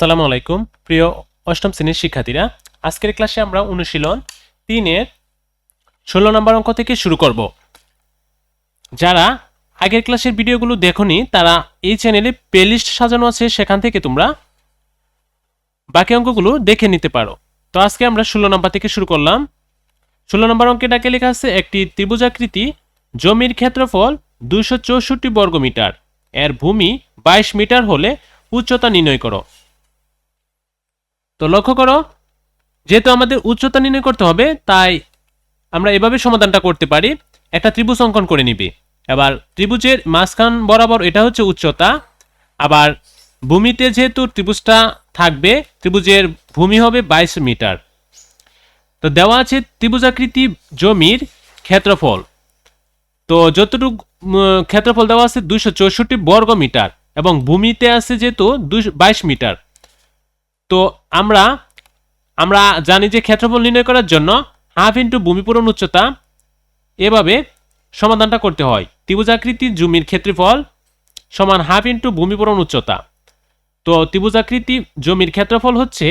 আসসালামু আলাইকুম, প্রিয় অষ্টম শ্রেণির শিক্ষার্থীরা। আজকের ক্লাসে আমরা অনুশীলন তিনের ষোলো নম্বর অঙ্ক থেকে শুরু করব। যারা আগের ক্লাসের ভিডিওগুলো দেখোনি, তারা এই চ্যানেলে প্লেলিস্ট সাজানো আছে, সেখান থেকে তোমরা বাকি অঙ্কগুলো দেখে নিতে পারো। তো আজকে আমরা ষোলো নম্বর থেকে শুরু করলাম। ষোলো নম্বর অঙ্কে ডাকে লেখা আছে, একটি ত্রিভুজাকৃতি জমির ক্ষেত্রফল দুশো চৌষট্টি বর্গমিটার। এর ভূমি বাইশ মিটার হলে উচ্চতা নির্ণয় করো। তো লক্ষ্য করো, যেহেতু আমাদের উচ্চতা নির্ণয় করতে হবে, তাই আমরা এভাবে সমাধানটা করতে পারি। একটা ত্রিভুজ অঙ্কন করে নিবি। এবার ত্রিভুজের মাঝখান বরাবর এটা হচ্ছে উচ্চতা। আবার ভূমিতে যেহেতু ত্রিভুজটা থাকবে, ত্রিভুজের ভূমি হবে বাইশ মিটার। তো দেওয়া আছে ত্রিভুজাকৃতি জমির ক্ষেত্রফল। তো যতটুকু ক্ষেত্রফল দেওয়া আছে দুইশো চৌষট্টি বর্গ মিটার এবং ভূমিতে আছে যেহেতু দুশো বাইশ মিটার। তো আমরা আমরা জানি যে ক্ষেত্রফল নির্ণয় করার জন্য হাফ ইন্টু ভূমিপূরণ উচ্চতা এভাবে সমাধানটা করতে হয়। ত্রিভুজাকৃতি জমির ক্ষেত্রফল সমান হাফ ইন্টু ভূমিপূরণ উচ্চতা। তো ত্রিভুজাকৃতি জমির ক্ষেত্রফল হচ্ছে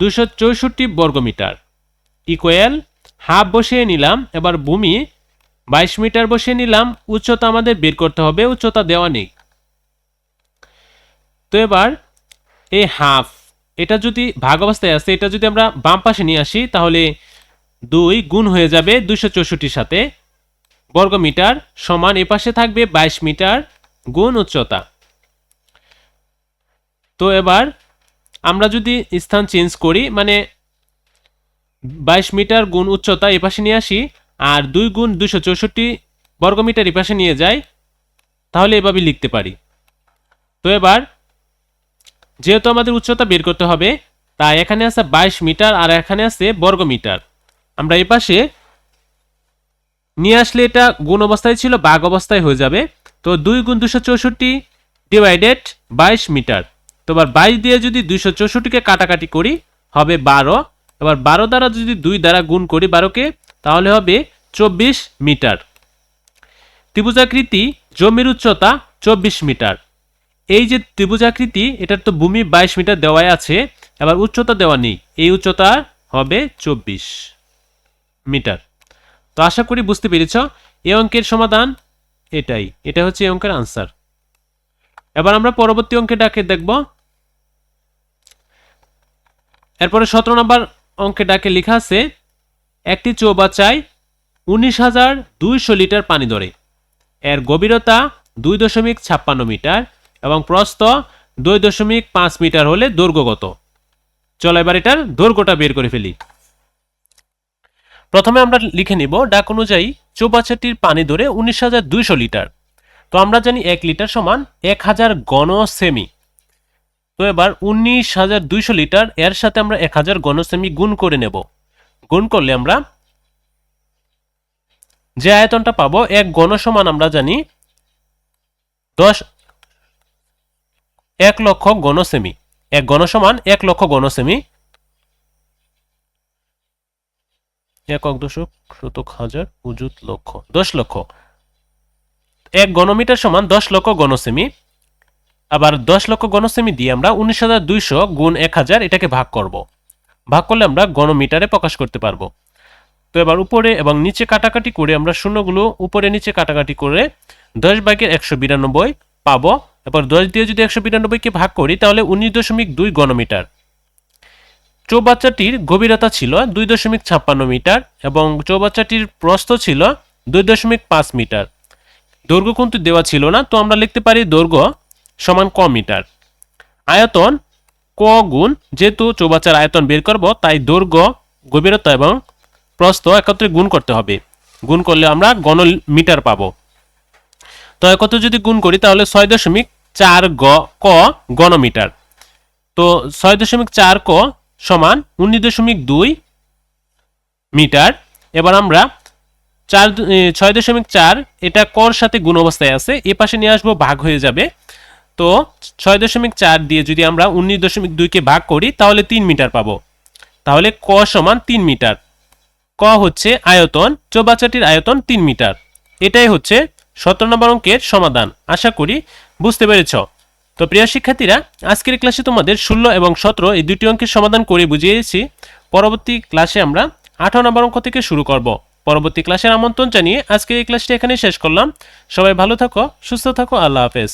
দুশো চৌষট্টি বর্গমিটার ইকুয়াল হাফ বসিয়ে নিলাম, এবার ভূমি বাইশ মিটার বসিয়ে নিলাম, উচ্চতা আমাদের বের করতে হবে, উচ্চতা দেওয়া নেই। তো এবার এই হাফ এটা যদি ভাগ অবস্থায় আছে, এটা যদি আমরা বাম পাশে নিয়ে আসি, তাহলে দুই গুণ হয়ে যাবে দুইশো চৌষট্টির সাথে। বর্গ মিটার সমান এ পাশে থাকবে বাইশ মিটার গুণ উচ্চতা। তো এবার আমরা যদি স্থান চেঞ্জ করি মানে বাইশ মিটার গুণ উচ্চতা এ পাশে নিয়ে আসি, আর দুই গুণ দুশো চৌষট্টি বর্গমিটার এ পাশে নিয়ে যাই, তাহলে এভাবে লিখতে পারি। তো এবার যেহেতু আমাদের উচ্চতা বের করতে হবে, তাই এখানে আছে বাইশ মিটার আর এখানে আছে বর্গ মিটার। আমরা এই পাশে নিয়ে আসলে এটা গুণ অবস্থায় ছিল বাঘ অবস্থায় হয়ে যাবে। তো দুই গুণ দুশো চৌষট্টি ডিভাইডেড বাইশ মিটার। তো এবার বাইশ দিয়ে যদি দুইশো চৌষট্টিকে কাটাকাটি করি, হবে বারো। এবার বারো দ্বারা যদি দুই দ্বারা গুণ করি বারোকে, তাহলে হবে চব্বিশ মিটার। ত্রিভুজাকৃতি জমির উচ্চতা চব্বিশ মিটার। এই যে ত্রিভুজাকৃতি এটার তো ভূমি বাইশ মিটার দেওয়াই আছে, এবার উচ্চতা দেওয়া নেই। এই উচ্চতা হবে চব্বিশ মিটার। তো আশা করি বুঝতে পেরেছ এই অঙ্কের সমাধান এটাই। এটা হচ্ছে এই অঙ্কের আনসার এবার আমরা পরবর্তী অঙ্কে ডাকে দেখব। এরপরে সতেরো নম্বর অঙ্কে ডাকে লেখা আছে, একটি চৌবাচ্চায় উনিশ হাজার দুইশো লিটার পানি ধরে। এর গভীরতা দুই দশমিক ছাপ্পান্ন মিটার। এবং প্রস্থ দুই দশমিক পাঁচ মিটার হলে দৈর্ঘ্য কত চলো এবার এটার দৈর্ঘ্যটা বের করে ফেলি। প্রথমে আমরা লিখে নিব, ডাক অনুযায়ী চৌবাচ্চাটির পানি ধরে উনিশ হাজার দুইশো লিটার। তো আমরা জানি এক লিটার সমান এক হাজার গণ সেমি তো এবার উনিশ হাজার দুইশো লিটার, এর সাথে আমরা এক হাজার গণ সেমি গুণ করে নেব। গুণ করলে আমরা যে আয়তনটা পাবো, এক গণ সমান আমরা জানি দশ এক লক্ষ গণ সেমি এক গণ সমান এক লক্ষ গণ সেমি একক দশক, শতক হাজার, উজুত লক্ষ, দশ লক্ষ। এক গণমিটার সমান দশ লক্ষ গণসেমি। আবার দশ লক্ষ গণসেমি দিয়ে আমরা উনিশ হাজার দুইশো গুণ এক হাজার এটাকে ভাগ করব। ভাগ করলে আমরা গণমিটারে প্রকাশ করতে পারব। তো এবার উপরে এবং নিচে কাটাকাটি করে আমরা শূন্যগুলো উপরে নিচে কাটাকাটি করে দশ ভাগের একশো বিরানব্বই পাবো। এবার দশ দিয়ে যদি একশো বিরানব্বইকে ভাগ করি, তাহলে উনিশ দশমিক দুই গণমিটার। চৌবাচ্চাটির গভীরতা ছিল দুই দশমিক ছাপ্পান্ন মিটার এবং চৌবাচ্চাটির প্রস্থ ছিল দুই দশমিক পাঁচ মিটার। দৈর্ঘ্য কিন্তু দেওয়া ছিল না, তো আমরা লিখতে পারি দৈর্ঘ্য সমান ক মিটার। আয়তন ক গুণ, যেহেতু চৌবাচ্চার আয়তন বের করব, তাই দৈর্ঘ্য, গভীরতা এবং প্রস্থ একত্রে গুণ করতে হবে। গুণ করলে আমরা গণ মিটার পাব। তো একত্রে যদি গুণ করি, তাহলে ছয় দশমিক চার গ, ক গণমিটার। তো ছয় দশমিক চার ক সমান উনিশ দশমিক দুই মিটার। এবার আমরা চার ছয় দশমিক চার, এটা কর সাথে গুণ অবস্থায় আছে, এ পাশে নিয়ে আসব ভাগ হয়ে যাবে। তো ছয় দশমিক চার দিয়ে যদি আমরা উনিশ দশমিক দুইকে ভাগ করি, তাহলে তিন মিটার পাবো। তাহলে ক সমান তিন মিটার। ক হচ্ছে আয়তন, চৌবাচ্চাটির আয়তন তিন মিটার। এটাই হচ্ছে সতেরো নম্বর অঙ্কের সমাধান। আশা করি বুঝতে পেরেছ? তো প্রিয় শিক্ষার্থীরা, আজকের ক্লাসে তোমাদের ষোলো এবং সতেরো এই দুটি অঙ্কের সমাধান করে বুঝিয়েছি। পরবর্তী ক্লাসে আমরা আঠারো নম্বর অঙ্ক থেকে শুরু করব। পরবর্তী ক্লাসের আমন্ত্রণ জানিয়ে আজকের এই ক্লাসটি এখানে শেষ করলাম। সবাই ভালো থাকো, সুস্থ থাকো, আল্লাহ হাফেজ।